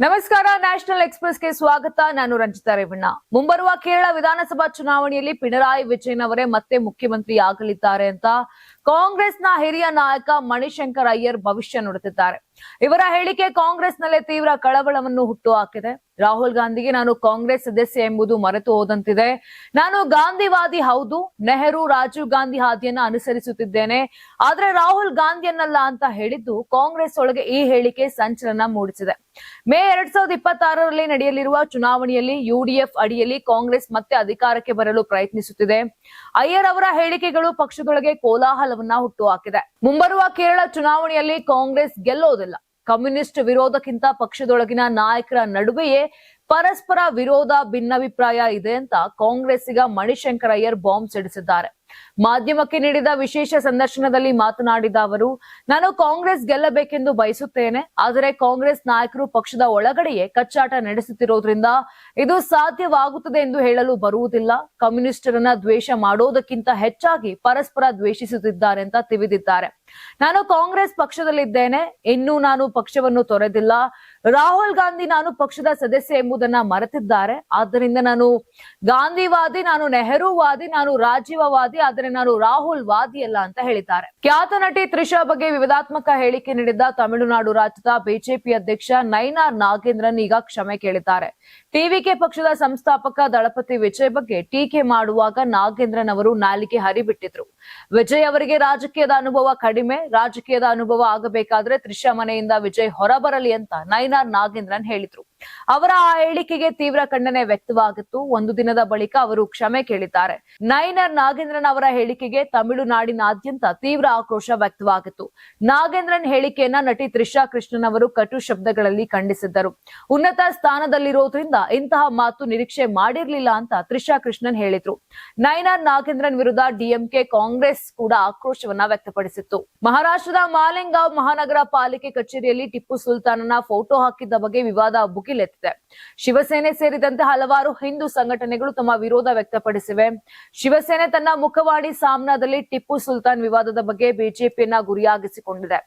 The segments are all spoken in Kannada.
ನಮಸ್ಕಾರ ನ್ಯಾಷನಲ್ ಎಕ್ಸ್ಪ್ರೆಸ್ಗೆ ಸ್ವಾಗತ. ನಾನು ರಂಜಿತಾ ರೇವಣ್ಣ. ಮುಂಬರುವ ಕೇರಳ ವಿಧಾನಸಭಾ ಚುನಾವಣೆಯಲ್ಲಿ ಪಿಣರಾಯಿ ವಿಜಯನ್ ಅವರೇ ಮತ್ತೆ ಮುಖ್ಯಮಂತ್ರಿ ಆಗಲಿದ್ದಾರೆ ಅಂತ ಕಾಂಗ್ರೆಸ್ನ ಹಿರಿಯ ನಾಯಕ ಮಣಿಶಂಕರ್ ಅಯ್ಯರ್ ಭವಿಷ್ಯ ನುಡುತ್ತಿದ್ದಾರೆ ಇವರ ಹೇಳಿಕೆ ಕಾಂಗ್ರೆಸ್ನಲ್ಲೇ ತೀವ್ರ ಕಳವಳವನ್ನು ಹುಟ್ಟು ಹಾಕಿದೆ ರಾಹುಲ್ ಗಾಂಧಿಗೆ ನಾನು ಕಾಂಗ್ರೆಸ್ ಸದಸ್ಯ ಎಂಬುದು ಮರೆತು ಹೋದಂತಿದೆ. ನಾನು ಗಾಂಧಿವಾದಿ ಹೌದು. ನೆಹರು, ರಾಜೀವ್ ಗಾಂಧಿ ಹಾದಿಯನ್ನ ಅನುಸರಿಸುತ್ತಿದ್ದೇನೆ. ಆದ್ರೆ ರಾಹುಲ್ ಗಾಂಧಿಯನ್ನಲ್ಲ ಅಂತ ಹೇಳಿದ್ದು ಕಾಂಗ್ರೆಸ್ ಒಳಗೆ ಈ ಹೇಳಿಕೆ ಸಂಚಲನ ಮೂಡಿಸಿದೆ. ಮೇ ಎರಡ್ ಸಾವಿರದ ಇಪ್ಪತ್ತಾರರಲ್ಲಿ ನಡೆಯಲಿರುವ ಚುನಾವಣೆಯಲ್ಲಿ ಯುಡಿಎಫ್ ಅಡಿಯಲ್ಲಿ ಕಾಂಗ್ರೆಸ್ ಮತ್ತೆ ಅಧಿಕಾರಕ್ಕೆ ಬರಲು ಪ್ರಯತ್ನಿಸುತ್ತಿದೆ. ಅಯ್ಯರ್ ಅವರ ಹೇಳಿಕೆಗಳು ಪಕ್ಷದೊಳಗೆ ಕೋಲಾಹಲವನ್ನ ಹುಟ್ಟುಹಾಕಿದೆ. ಮುಂಬರುವ ಕೇರಳ ಚುನಾವಣೆಯಲ್ಲಿ ಕಾಂಗ್ರೆಸ್ ಗೆಲ್ಲೋದಿಲ್ಲ. ಕಮ್ಯುನಿಸ್ಟ್ ವಿರೋಧಕ್ಕಿಂತ ಪಕ್ಷದೊಳಗಿನ ನಾಯಕರ ನಡುವೆಯೇ ಪರಸ್ಪರ ವಿರೋಧ ಭಿನ್ನಾಭಿಪ್ರಾಯ ಇದೆ ಅಂತ ಕಾಂಗ್ರೆಸ್ಸಿಗ ಮಣಿಶಂಕರಯ್ಯರ್ ಬಾಂಬ್ ಸಿಡಿಸಿದ್ದಾರೆ. ಮಾಧ್ಯಮಕ್ಕೆ ನೀಡಿದ ವಿಶೇಷ ಸಂದರ್ಶನದಲ್ಲಿ ಮಾತನಾಡಿದ ಅವರು, ನಾನು ಕಾಂಗ್ರೆಸ್ ಗೆಲ್ಲಬೇಕೆಂದು ಬಯಸುತ್ತೇನೆ, ಆದರೆ ಕಾಂಗ್ರೆಸ್ ನಾಯಕರು ಪಕ್ಷದ ಒಳಗಡೆಯೇ ಕಚ್ಚಾಟ ನಡೆಸುತ್ತಿರೋದ್ರಿಂದ ಇದು ಸಾಧ್ಯವಾಗುತ್ತದೆ ಎಂದು ಹೇಳಲು ಬರುವುದಿಲ್ಲ. ಕಮ್ಯುನಿಸ್ಟರನ್ನ ದ್ವೇಷ ಮಾಡೋದಕ್ಕಿಂತ ಹೆಚ್ಚಾಗಿ ಪರಸ್ಪರ ದ್ವೇಷಿಸುತ್ತಿದ್ದಾರೆ ಅಂತ ತಿಳಿದಿದ್ದಾರೆ. ನಾನು ಕಾಂಗ್ರೆಸ್ ಪಕ್ಷದಲ್ಲಿದ್ದೇನೆ, ಇನ್ನೂ ನಾನು ಪಕ್ಷವನ್ನು ತೊರೆದಿಲ್ಲ. ರಾಹುಲ್ ಗಾಂಧಿ ನಾನು ಪಕ್ಷದ ಸದಸ್ಯ ಎಂಬುದನ್ನ ಮರೆತಿದ್ದಾರೆ. ಆದ್ದರಿಂದ ನಾನು ಗಾಂಧಿವಾದಿ, ನಾನು ನೆಹರುವಾದಿ, ನಾನು ರಾಜೀವವಾದಿ ಆದರೆ ನಾನು ರಾಹುಲ್ ವಾದಿ ಅಲ್ಲ ಅಂತ ಹೇಳಿದ್ದಾರೆ. ಖ್ಯಾತ ನಟಿ ತ್ರಿಷಾ ಬಗ್ಗೆ ವಿವಾದಾತ್ಮಕ ಹೇಳಿಕೆ ನೀಡಿದ್ದ ತಮಿಳುನಾಡು ರಾಜ್ಯದ ಬಿಜೆಪಿ ಅಧ್ಯಕ್ಷ ನೈನಾರ್ ನಾಗೇಂದ್ರನ್ ಈಗ ಕ್ಷಮೆ ಕೇಳಿದ್ದಾರೆ. ಟಿವಿಕೆ ಪಕ್ಷದ ಸಂಸ್ಥಾಪಕ ದಳಪತಿ ವಿಜಯ್ ಬಗ್ಗೆ ಟೀಕೆ ಮಾಡುವಾಗ ನಾಗೇಂದ್ರನ್ ಅವರು ನಾಲಿಗೆ ಹರಿಬಿಟ್ಟಿದ್ರು. ವಿಜಯ್ ಅವರಿಗೆ ರಾಜಕೀಯದ ಅನುಭವ ಕಡಿಮೆ, ರಾಜಕೀಯದ ಅನುಭವ ಆಗಬೇಕಾದ್ರೆ ತ್ರಿಷಾ ಮನೆಯಿಂದ ವಿಜಯ್ ಹೊರಬರಲಿ ಅಂತ ನೈನಾರ್ ನಾಗೇಂದ್ರನ್ ಹೇಳಿದ್ರು. ಅವರ ಆ ಹೇಳಿಕೆಗೆ ತೀವ್ರ ಖಂಡನೆ ವ್ಯಕ್ತವಾಗಿತ್ತು. ಒಂದು ದಿನದ ಬಳಿಕ ಅವರು ಕ್ಷಮೆ ಕೇಳಿದ್ದಾರೆ. ನೈನರ್ ನಾಗೇಂದ್ರನ್ ಅವರ ಹೇಳಿಕೆಗೆ ತಮಿಳುನಾಡಿನಾದ್ಯಂತ ತೀವ್ರ ಆಕ್ರೋಶ ವ್ಯಕ್ತವಾಗಿತ್ತು. ನಾಗೇಂದ್ರನ್ ಹೇಳಿಕೆಯನ್ನ ನಟಿ ತ್ರಿಷಾ ಕೃಷ್ಣನ್ ಅವರು ಕಟು ಶಬ್ದಗಳಲ್ಲಿ ಖಂಡಿಸಿದ್ದರು. ಉನ್ನತ ಸ್ಥಾನದಲ್ಲಿರೋದ್ರಿಂದ ಇಂತಹ ಮಾತು ನಿರೀಕ್ಷೆ ಮಾಡಿರ್ಲಿಲ್ಲ ಅಂತ ತ್ರಿಷಾ ಕೃಷ್ಣನ್ ಹೇಳಿದ್ರು. ನೈನರ್ ನಾಗೇಂದ್ರನ್ ವಿರುದ್ಧ ಡಿಎಂಕೆ ಕಾಂಗ್ರೆಸ್ ಕೂಡ ಆಕ್ರೋಶವನ್ನ ವ್ಯಕ್ತಪಡಿಸಿತ್ತು. ಮಹಾರಾಷ್ಟ್ರದ ಮಾಲೆಂಗಾವ್ ಮಹಾನಗರ ಪಾಲಿಕೆ ಕಚೇರಿಯಲ್ಲಿ ಟಿಪ್ಪು ಸುಲ್ತಾನನ ಫೋಟೋ ಹಾಕಿದ್ದ ಬಗ್ಗೆ ವಿವಾದ ಭುಗಿಲೆತ್ತಿದೆ ಶಿವಸೇನೆ ಸೇರಿದಂತೆ ಹಲವಾರು ಹಿಂದೂ ಸಂಘಟನೆಗಳು ತಮ್ಮ ವಿರೋಧ ವ್ಯಕ್ತಪಡಿಸಿವೆ. ಶಿವಸೇನೆ ತನ್ನ ಮುಖವಾಡಿ ಸಾಮ್ನಾದಲ್ಲಿ ಟಿಪ್ಪು ಸುಲ್ತಾನ್ ವಿವಾದದ ಬಗ್ಗೆ ಬಿಜೆಪಿಯನ್ನ ಗುರಿಯಾಗಿಸಿಕೊಂಡಿದೆ.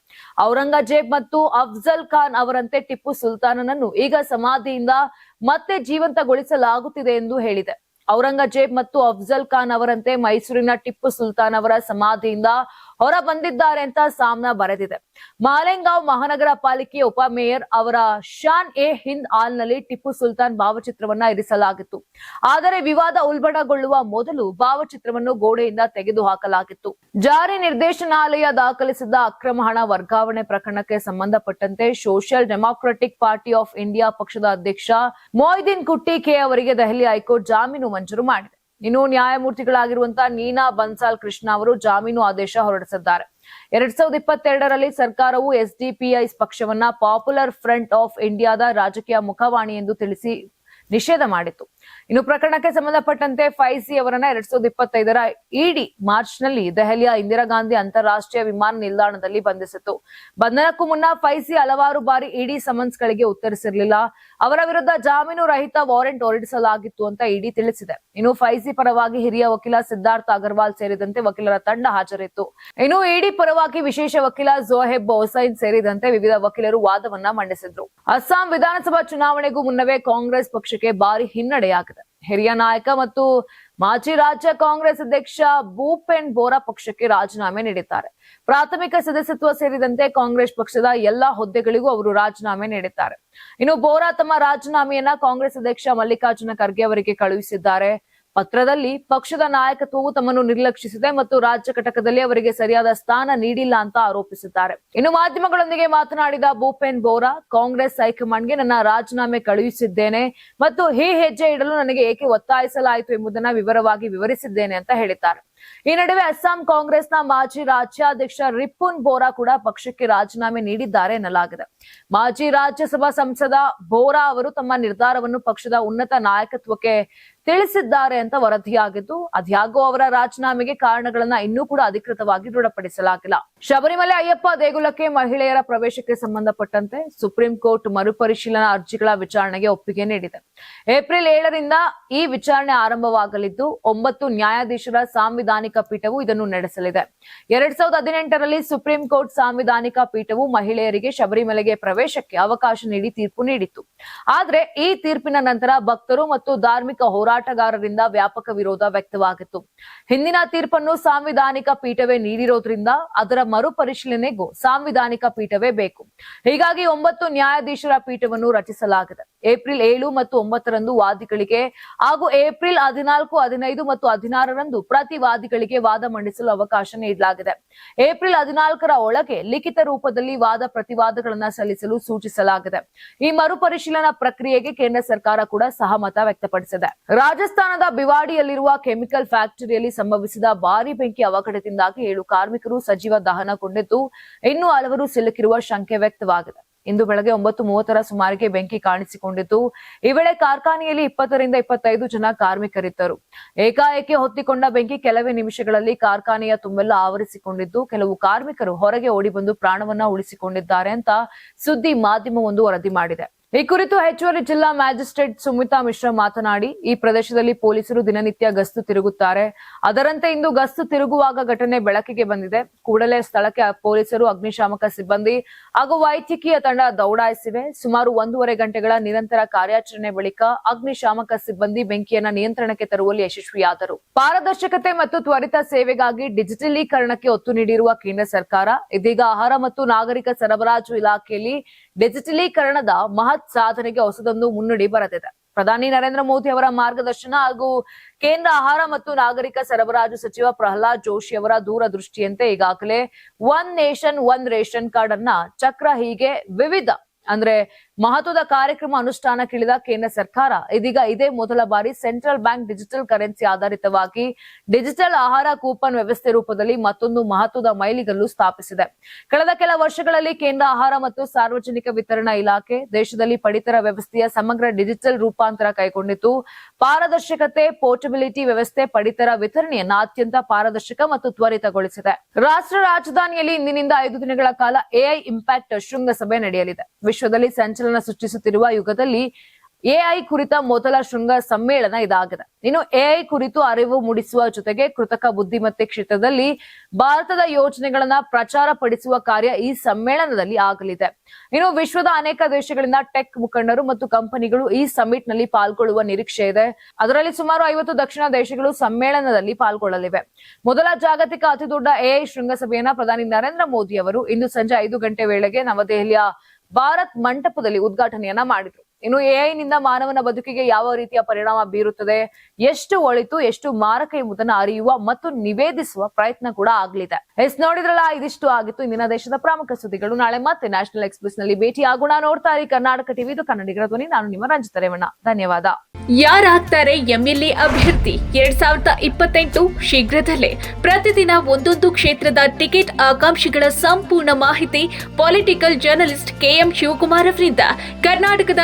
ಔರಂಗಜೇಬ್ ಮತ್ತು ಅಫ್ಜಲ್ ಖಾನ್ ಅವರಂತೆ ಟಿಪ್ಪು ಸುಲ್ತಾನನನ್ನು ಈಗ ಸಮಾಧಿಯಿಂದ ಮತ್ತೆ ಜೀವಂತಗೊಳಿಸಲಾಗುತ್ತಿದೆ ಎಂದು ಹೇಳಿದೆ. ಔರಂಗಜೇಬ್ ಮತ್ತು ಅಫ್ಜಲ್ ಖಾನ್ ಅವರಂತೆ ಮೈಸೂರಿನ ಟಿಪ್ಪು ಸುಲ್ತಾನ್ ಅವರ ಸಮಾಧಿಯಿಂದ ಹೊರ ಬಂದಿದ್ದಾರೆ ಅಂತ ಸಾಮ್ನಾ ಬರೆದಿದೆ. ಮಾಲೆಂಗಾವ್ ಮಹಾನಗರ ಪಾಲಿಕೆಯ ಉಪಮೇಯರ್ ಅವರ ಶಾನ್ ಎ ಹಿಂದ್ ಹಾಲ್ನಲ್ಲಿ ಟಿಪ್ಪು ಸುಲ್ತಾನ್ ಭಾವಚಿತ್ರವನ್ನ ಇರಿಸಲಾಗಿತ್ತು. ಆದರೆ ವಿವಾದ ಉಲ್ಬಣಗೊಳ್ಳುವ ಮೊದಲು ಭಾವಚಿತ್ರವನ್ನು ಗೋಡೆಯಿಂದ ತೆಗೆದು ಹಾಕಲಾಗಿತ್ತು ಜಾರಿ ನಿರ್ದೇಶನಾಲಯ ದಾಖಲಿಸಿದ ಅಕ್ರಮ ಹಣ ವರ್ಗಾವಣೆ ಪ್ರಕರಣಕ್ಕೆ ಸಂಬಂಧಪಟ್ಟಂತೆ Social Democratic Party of India ಪಕ್ಷದ ಅಧ್ಯಕ್ಷ ಮೊಯ್ದೀನ್ ಕುಟ್ಟಿ ಕೆ ಅವರಿಗೆ ದೆಹಲಿ ಹೈಕೋರ್ಟ್ ಜಾಮೀನು ಮಂಜೂರು ಮಾಡಿದೆ. ಇನ್ನು ನ್ಯಾಯಮೂರ್ತಿಗಳಾಗಿರುವಂತಹ ನೀನಾ ಬನ್ಸಾಲ್ ಕೃಷ್ಣ ಅವರು ಜಾಮೀನು ಆದೇಶ ಹೊರಡಿಸಿದ್ದಾರೆ. ಎರಡ್ ಸಾವಿರದ ಇಪ್ಪತ್ತೆರಡರಲ್ಲಿ ಸರ್ಕಾರವು ಎಸ್ಡಿಪಿಐ ಪಕ್ಷವನ್ನ ಪಾಪ್ಯುಲರ್ ಫ್ರಂಟ್ ಆಫ್ ಇಂಡಿಯಾದ ರಾಜಕೀಯ ಮುಖವಾಣಿ ಎಂದು ತಿಳಿಸಿ ನಿಷೇಧ ಮಾಡಿತ್ತು. ಇನ್ನು ಪ್ರಕರಣಕ್ಕೆ ಸಂಬಂಧಪಟ್ಟಂತೆ ಫೈಸಿ ಅವರನ್ನ ಎರಡ್ ಸಾವಿರದ ಇಪ್ಪತ್ತೈದರ ಇಡಿ ಮಾರ್ಚ್ನಲ್ಲಿ ದೆಹಲಿಯ ಇಂದಿರಾ ಗಾಂಧಿ ಅಂತಾರಾಷ್ಟ್ರೀಯ ವಿಮಾನ ನಿಲ್ದಾಣದಲ್ಲಿ ಬಂಧಿಸಿತ್ತು. ಬಂಧನಕ್ಕೂ ಮುನ್ನ ಫೈಸಿ ಹಲವಾರು ಬಾರಿ ಇಡಿ ಸಮನ್ಸ್ ಗಳಿಗೆ ಉತ್ತರಿಸಿರಲಿಲ್ಲ. ಅವರ ವಿರುದ್ಧ ಜಾಮೀನು ರಹಿತ ವಾರೆಂಟ್ ಹೊರಡಿಸಲಾಗಿತ್ತು ಅಂತ ಇಡಿ ತಿಳಿಸಿದೆ. ಇನ್ನು ಫೈಸಿ ಪರವಾಗಿ ಹಿರಿಯ ವಕೀಲ ಸಿದ್ಧಾರ್ಥ ಅಗರ್ವಾಲ್ ಸೇರಿದಂತೆ ವಕೀಲರ ತಂಡ ಹಾಜರಿತ್ತು. ಇನ್ನು ಇಡಿ ಪರವಾಗಿ ವಿಶೇಷ ವಕೀಲ ಜೋಹೆಬ್ ಹೊಸೈನ್ ಸೇರಿದಂತೆ ವಿವಿಧ ವಕೀಲರು ವಾದವನ್ನ ಮಂಡಿಸಿದ್ರು. ಅಸ್ಸಾಂ ವಿಧಾನಸಭಾ ಚುನಾವಣೆಗೂ ಮುನ್ನವೇ ಕಾಂಗ್ರೆಸ್ ಪಕ್ಷಕ್ಕೆ ಭಾರಿ ಹಿನ್ನಡೆಯಾಗಿದೆ. ಹಿರಿಯ ನಾಯಕ ಮತ್ತು ಮಾಜಿ ರಾಜ್ಯ ಕಾಂಗ್ರೆಸ್ ಅಧ್ಯಕ್ಷ ಭೂಪೆನ್ ಬೋರಾ ಪಕ್ಷಕ್ಕೆ ರಾಜೀನಾಮೆ ನೀಡಿದ್ದಾರೆ. ಪ್ರಾಥಮಿಕ ಸದಸ್ಯತ್ವ ಸೇರಿದಂತೆ ಕಾಂಗ್ರೆಸ್ ಪಕ್ಷದ ಎಲ್ಲಾ ಹುದ್ದೆಗಳಿಗೂ ಅವರು ರಾಜೀನಾಮೆ ನೀಡಿದ್ದಾರೆ. ಇನ್ನು ಬೋರಾ ತಮ್ಮ ರಾಜೀನಾಮೆಯನ್ನ ಕಾಂಗ್ರೆಸ್ ಅಧ್ಯಕ್ಷ ಮಲ್ಲಿಕಾರ್ಜುನ ಖರ್ಗೆ ಅವರಿಗೆ ಕಳುಹಿಸಿದ್ದಾರೆ. ಪತ್ರದಲ್ಲಿ ಪಕ್ಷದ ನಾಯಕತ್ವವು ತಮ್ಮನ್ನು ನಿರ್ಲಕ್ಷಿಸಿದೆ ಮತ್ತು ರಾಜ್ಯ ಘಟಕದಲ್ಲಿ ಅವರಿಗೆ ಸರಿಯಾದ ಸ್ಥಾನ ನೀಡಿಲ್ಲ ಅಂತ ಆರೋಪಿಸಿದ್ದಾರೆ. ಇನ್ನು ಮಾಧ್ಯಮಗಳೊಂದಿಗೆ ಮಾತನಾಡಿದ ಭೂಪೇನ್ ಬೋರಾ, ಕಾಂಗ್ರೆಸ್ ಹೈಕಮಾಂಡ್ಗೆ ನನ್ನ ರಾಜೀನಾಮೆ ಕಳುಹಿಸಿದ್ದೇನೆ ಮತ್ತು ಈ ಹೆಜ್ಜೆ ಇಡಲು ನನಗೆ ಏಕೆ ಒತ್ತಾಯಿಸಲಾಯಿತು ಎಂಬುದನ್ನ ವಿವರವಾಗಿ ವಿವರಿಸಿದ್ದೇನೆ ಅಂತ ಹೇಳಿದ್ದಾರೆ. ಈ ನಡುವೆ ಅಸ್ಸಾಂ ಕಾಂಗ್ರೆಸ್ನ ಮಾಜಿ ರಾಜ್ಯಾಧ್ಯಕ್ಷ ರಿಪುನ್ ಬೋರಾ ಕೂಡ ಪಕ್ಷಕ್ಕೆ ರಾಜೀನಾಮೆ ನೀಡಿದ್ದಾರೆ ಎನ್ನಲಾಗಿದೆ. ಮಾಜಿ ರಾಜ್ಯಸಭಾ ಸಂಸದ ಬೋರಾ ಅವರು ತಮ್ಮ ನಿರ್ಧಾರವನ್ನು ಪಕ್ಷದ ಉನ್ನತ ನಾಯಕತ್ವಕ್ಕೆ ತಿಳಿಸಿದ್ದಾರೆ ಅಂತ ವರದಿಯಾಗಿದ್ದು ಅದ್ಯಾಗೋ ಅವರ ರಾಜೀನಾಮೆಗೆ ಕಾರಣಗಳನ್ನ ಇನ್ನೂ ಕೂಡ ಅಧಿಕೃತವಾಗಿ ದೃಢಪಡಿಸಲಾಗಿಲ್ಲ. ಶಬರಿಮಲೆ ಅಯ್ಯಪ್ಪ ದೇಗುಲಕ್ಕೆ ಮಹಿಳೆಯರ ಪ್ರವೇಶಕ್ಕೆ ಸಂಬಂಧಪಟ್ಟಂತೆ ಸುಪ್ರೀಂ ಕೋರ್ಟ್ ಮರುಪರಿಶೀಲನಾ ಅರ್ಜಿಗಳ ವಿಚಾರಣೆಗೆ ಒಪ್ಪಿಗೆ ನೀಡಿದೆ. ಏಪ್ರಿಲ್ ಏಳರಿಂದ ಈ ವಿಚಾರಣೆ ಆರಂಭವಾಗಲಿದ್ದು, ಒಂಬತ್ತು ನ್ಯಾಯಾಧೀಶರ ಸಾಂವಿಧಾನಿಕ ಸಾಂವಿಧಾನಿಕ ಪೀಠವು ಇದನ್ನು ನಡೆಸಲಿದೆ. ಎರಡ್ ಸಾವಿರದ ಹದಿನೆಂಟರಲ್ಲಿ ಸುಪ್ರೀಂ ಕೋರ್ಟ್ ಸಾಂವಿಧಾನಿಕ ಪೀಠವು ಮಹಿಳೆಯರಿಗೆ ಶಬರಿಮಲೆಗೆ ಪ್ರವೇಶಕ್ಕೆ ಅವಕಾಶ ನೀಡಿ ತೀರ್ಪು ನೀಡಿತ್ತು. ಆದ್ರೆ ಈ ತೀರ್ಪಿನ ನಂತರ ಭಕ್ತರು ಮತ್ತು ಧಾರ್ಮಿಕ ಹೋರಾಟಗಾರರಿಂದ ವ್ಯಾಪಕ ವಿರೋಧ ವ್ಯಕ್ತವಾಗಿತ್ತು. ಹಿಂದಿನ ತೀರ್ಪನ್ನು ಸಾಂವಿಧಾನಿಕ ಪೀಠವೇ ನೀಡಿರೋದ್ರಿಂದ ಅದರ ಮರುಪರಿಶೀಲನೆಗೂ ಸಾಂವಿಧಾನಿಕ ಪೀಠವೇ ಬೇಕು. ಹೀಗಾಗಿ ಒಂಬತ್ತು ನ್ಯಾಯಾಧೀಶರ ಪೀಠವನ್ನು ರಚಿಸಲಾಗಿದೆ. ಏಪ್ರಿಲ್ ಏಳು ಮತ್ತು ಒಂಬತ್ತರಂದು ವಾದಿಗಳಿಗೆ ಹಾಗೂ ಏಪ್ರಿಲ್ ಹದಿನಾಲ್ಕು, ಹದಿನೈದು ಮತ್ತು ಹದಿನಾರರಂದು ಪ್ರತಿ ವಾದಿಗಳಿಗೆ ವಾದ ಮಂಡಿಸಲು ಅವಕಾಶ ನೀಡಲಾಗಿದೆ ಏಪ್ರಿಲ್ ಹದಿನಾಲ್ಕರ ಒಳಗೆ ಲಿಖಿತ ರೂಪದಲ್ಲಿ ವಾದ ಪ್ರತಿವಾದಗಳನ್ನ ಸಲ್ಲಿಸಲು ಸೂಚಿಸಲಾಗಿದೆ. ಈ ಮರುಪರಿಶೀಲನಾ ಪ್ರಕ್ರಿಯೆಗೆ ಕೇಂದ್ರ ಸರ್ಕಾರ ಕೂಡ ಸಹಮತ ವ್ಯಕ್ತಪಡಿಸಿದೆ. ರಾಜಸ್ಥಾನದ ಬಿವಾಡಿಯಲ್ಲಿರುವ ಕೆಮಿಕಲ್ ಫ್ಯಾಕ್ಟರಿಯಲ್ಲಿ ಸಂಭವಿಸಿದ ಭಾರಿ ಬೆಂಕಿ ಅವಘಡದಿಂದಾಗಿ ಏಳು ಕಾರ್ಮಿಕರು ಸಜೀವ ದಹನಗೊಂಡಿದ್ದು ಇನ್ನೂ ಹಲವರು ಸಿಲುಕಿರುವ ಶಂಕೆ ವ್ಯಕ್ತವಾಗಿದೆ. ಇಂದು ಬೆಳಗ್ಗೆ ಒಂಬತ್ತು ಮೂವತ್ತರ ಸುಮಾರಿಗೆ ಬೆಂಕಿ ಕಾಣಿಸಿಕೊಂಡಿದ್ದು ಈ ವೇಳೆ ಕಾರ್ಖಾನೆಯಲ್ಲಿ ಇಪ್ಪತ್ತರಿಂದ ಇಪ್ಪತ್ತೈದು ಜನ ಕಾರ್ಮಿಕರಿದ್ದರು. ಏಕಾಏಕಿ ಹೊತ್ತಿಕೊಂಡ ಬೆಂಕಿ ಕೆಲವೇ ನಿಮಿಷಗಳಲ್ಲಿ ಕಾರ್ಖಾನೆಯ ತುಂಬೆಲ್ಲ ಆವರಿಸಿಕೊಂಡಿದ್ದು, ಕೆಲವು ಕಾರ್ಮಿಕರು ಹೊರಗೆ ಓಡಿ ಬಂದು ಪ್ರಾಣವನ್ನ ಉಳಿಸಿಕೊಂಡಿದ್ದಾರೆ ಅಂತ ಸುದ್ದಿ ಮಾಧ್ಯಮವೊಂದು ವರದಿ ಮಾಡಿದೆ. ಈ ಕುರಿತು ಹೆಚ್ಚುವರಿ ಜಿಲ್ಲಾ ಮ್ಯಾಜಿಸ್ಟ್ರೇಟ್ ಸುಮಿತಾ ಮಿಶ್ರಾ ಮಾತನಾಡಿ, ಈ ಪ್ರದೇಶದಲ್ಲಿ ಪೊಲೀಸರು ದಿನನಿತ್ಯ ಗಸ್ತು ತಿರುಗುತ್ತಾರೆ. ಅದರಂತೆ ಇಂದು ಗಸ್ತು ತಿರುಗುವಾಗ ಘಟನೆ ಬೆಳಕಿಗೆ ಬಂದಿದೆ. ಕೂಡಲೇ ಸ್ಥಳಕ್ಕೆ ಪೊಲೀಸರು, ಅಗ್ನಿಶಾಮಕ ಸಿಬ್ಬಂದಿ ಹಾಗೂ ವೈದ್ಯಕೀಯ ತಂಡ ದೌಡಾಯಿಸಿವೆ. ಸುಮಾರು ಒಂದೂವರೆ ಗಂಟೆಗಳ ನಿರಂತರ ಕಾರ್ಯಾಚರಣೆ ಬಳಿಕ ಅಗ್ನಿಶಾಮಕ ಸಿಬ್ಬಂದಿ ಬೆಂಕಿಯನ್ನ ನಿಯಂತ್ರಣಕ್ಕೆ ತರುವಲ್ಲಿ ಯಶಸ್ವಿಯಾದರು. ಪಾರದರ್ಶಕತೆ ಮತ್ತು ತ್ವರಿತ ಸೇವೆಗಾಗಿ ಡಿಜಿಟಲೀಕರಣಕ್ಕೆ ಒತ್ತು ನೀಡಿರುವ ಕೇಂದ್ರ ಸರ್ಕಾರ, ಇದೀಗ ಆಹಾರ ಮತ್ತು ನಾಗರಿಕ ಸರಬರಾಜು ಇಲಾಖೆಯಲ್ಲಿ ಡಿಜಿಟಲೀಕರಣದ ಮಹತ್ ಸಾಧನೆಗೆ ಹೊಸದೊಂದು ಮುನ್ನುಡಿ ಬರೆದಿದೆ ಪ್ರಧಾನಿ ನರೇಂದ್ರ ಮೋದಿ ಅವರ ಮಾರ್ಗದರ್ಶನ ಹಾಗೂ ಕೇಂದ್ರ ಆಹಾರ ಮತ್ತು ನಾಗರಿಕ ಸರಬರಾಜು ಸಚಿವ ಪ್ರಹ್ಲಾದ್ ಜೋಶಿ ಅವರ ದೂರದೃಷ್ಟಿಯಂತೆ ಈಗಾಗಲೇ one nation one ration card Anna Chakra ಹೀಗೆ ವಿವಿಧ, ಅಂದ್ರೆ ಮಹತ್ವದ ಕಾರ್ಯಕ್ರಮ ಅನುಷ್ಠಾನಕ್ಕಿಳಿದ ಕೇಂದ್ರ ಸರ್ಕಾರ, ಇದೀಗ ಇದೇ ಮೊದಲ ಬಾರಿ ಸೆಂಟ್ರಲ್ ಬ್ಯಾಂಕ್ ಡಿಜಿಟಲ್ ಕರೆನ್ಸಿ ಆಧಾರಿತವಾಗಿ ಡಿಜಿಟಲ್ ಆಹಾರ ಕೂಪನ್ ವ್ಯವಸ್ಥೆ ರೂಪದಲ್ಲಿ ಮತ್ತೊಂದು ಮಹತ್ವದ ಮೈಲಿಗಲ್ಲು ಸ್ಥಾಪಿಸಿದೆ. ಕಳೆದ ಕೆಲ ವರ್ಷಗಳಲ್ಲಿ ಕೇಂದ್ರ ಆಹಾರ ಮತ್ತು ಸಾರ್ವಜನಿಕ ವಿತರಣಾ ಇಲಾಖೆ ದೇಶದಲ್ಲಿ ಪಡಿತರ ವ್ಯವಸ್ಥೆಯ ಸಮಗ್ರ ಡಿಜಿಟಲ್ ರೂಪಾಂತರ ಕೈಗೊಂಡಿತು ಪಾರದರ್ಶಕತೆ, ಪೋರ್ಟಬಿಲಿಟಿ ವ್ಯವಸ್ಥೆ, ಪಡಿತರ ವಿತರಣೆಯನ್ನ ಅತ್ಯಂತ ಪಾರದರ್ಶಕ ಮತ್ತು ತ್ವರಿತಗೊಳಿಸಿದೆ. ರಾಷ್ಟ್ರ ರಾಜಧಾನಿಯಲ್ಲಿ ಇಂದಿನಿಂದ ಐದು ದಿನಗಳ ಕಾಲ ಎಐ ಇಂಪ್ಯಾಕ್ಟ್ ಶೃಂಗಸಭೆ ನಡೆಯಲಿದೆ. ವಿಶ್ವದಲ್ಲಿ ಸಂಚಲನ ಸೃಷ್ಟಿಸುತ್ತಿರುವ ಯುಗದಲ್ಲಿ ಎಐ ಕುರಿತ ಮೊದಲ ಶೃಂಗ ಸಮ್ಮೇಳನ ಇದಾಗಿದೆ. ಇನ್ನು ಎಐ ಕುರಿತು ಅರಿವು ಮೂಡಿಸುವ ಜೊತೆಗೆ ಕೃತಕ ಬುದ್ಧಿಮತ್ತೆ ಕ್ಷೇತ್ರದಲ್ಲಿ ಭಾರತದ ಯೋಜನೆಗಳನ್ನ ಪ್ರಚಾರ ಪಡಿಸುವ ಕಾರ್ಯ ಈ ಸಮ್ಮೇಳನದಲ್ಲಿ ಆಗಲಿದೆ. ಇನ್ನು ವಿಶ್ವದ ಅನೇಕ ದೇಶಗಳಿಂದ ಟೆಕ್ ಮುಖಂಡರು ಮತ್ತು ಕಂಪನಿಗಳು ಈ ಸಮಿಟ್ನಲ್ಲಿ ಪಾಲ್ಗೊಳ್ಳುವ ನಿರೀಕ್ಷೆ ಇದೆ. ಅದರಲ್ಲಿ ಸುಮಾರು ಐವತ್ತು ದಕ್ಷಿಣ ದೇಶಗಳು ಸಮ್ಮೇಳನದಲ್ಲಿ ಪಾಲ್ಗೊಳ್ಳಲಿವೆ. ಮೊದಲ ಜಾಗತಿಕ ಅತಿದೊಡ್ಡ ಎಐ ಶೃಂಗಸಭೆಯನ್ನ ಪ್ರಧಾನಿ ನರೇಂದ್ರ ಮೋದಿ ಅವರು ಇಂದು ಸಂಜೆ ಐದು ಗಂಟೆ ವೇಳೆಗೆ ನವದೆಹಲಿಯ ಭಾರತ್ ಮಂಟಪದಲ್ಲಿ ಉದ್ಘಾಟನೆಯನ್ನ ಮಾಡಿದ್ರು. ಇನ್ನು ಎಐ ನಿಂದ ಮಾನವನ ಬದುಕಿಗೆ ಯಾವ ರೀತಿಯ ಪರಿಣಾಮ ಬೀರುತ್ತದೆ? ಎಷ್ಟು ಒಳಿತು, ಎಷ್ಟು ಮಾರಕ ಎಂಬುದನ್ನು ಅರಿಯುವ ಮತ್ತು ನಿವೇದಿಸುವ ಪ್ರಯತ್ನ ಕೂಡ ಆಗಲಿದೆ. ಎಸ್, ನೋಡಿದ್ರಲ್ಲ, ಇದಿಷ್ಟು ಆಗಿತ್ತು. ಇಂದಿನ ದೇಶದ ಪ್ರಮುಖ ಸುದ್ದಿಗಳು. ನಾಳೆ ಮತ್ತೆ ನ್ಯಾಷನಲ್ ಎಕ್ಸ್ಪ್ರೆಸ್ನಲ್ಲಿ ಭೇಟಿ ಆಗೋಣ ನೋಡ್ತಾ ಇರಿ ಕರ್ನಾಟಕ ಟಿವಿ ಇದು ಕನ್ನಡಿಗರ ಧ್ವನಿ. ನಾನು ನಿಮ್ಮ ರಂಜಿತ ರೇವಣ್ಣ. ಧನ್ಯವಾದ. ಯಾರಾಗ್ತಾರೆ ಎಂಎಲ್ಎ ಅಭ್ಯರ್ಥಿ? ಎರಡ್ ಸಾವಿರದ ಇಪ್ಪತ್ತೆಂಟು ಶೀಘ್ರದಲ್ಲೇ. ಪ್ರತಿದಿನ ಒಂದೊಂದು ಕ್ಷೇತ್ರದ ಟಿಕೆಟ್ ಆಕಾಂಕ್ಷಿಗಳ ಸಂಪೂರ್ಣ ಮಾಹಿತಿ ಪೊಲಿಟಿಕಲ್ ಜರ್ನಲಿಸ್ಟ್ ಕೆಎಂ ಶಿವಕುಮಾರ್ ಅವರಿಂದ. ಕರ್ನಾಟಕದ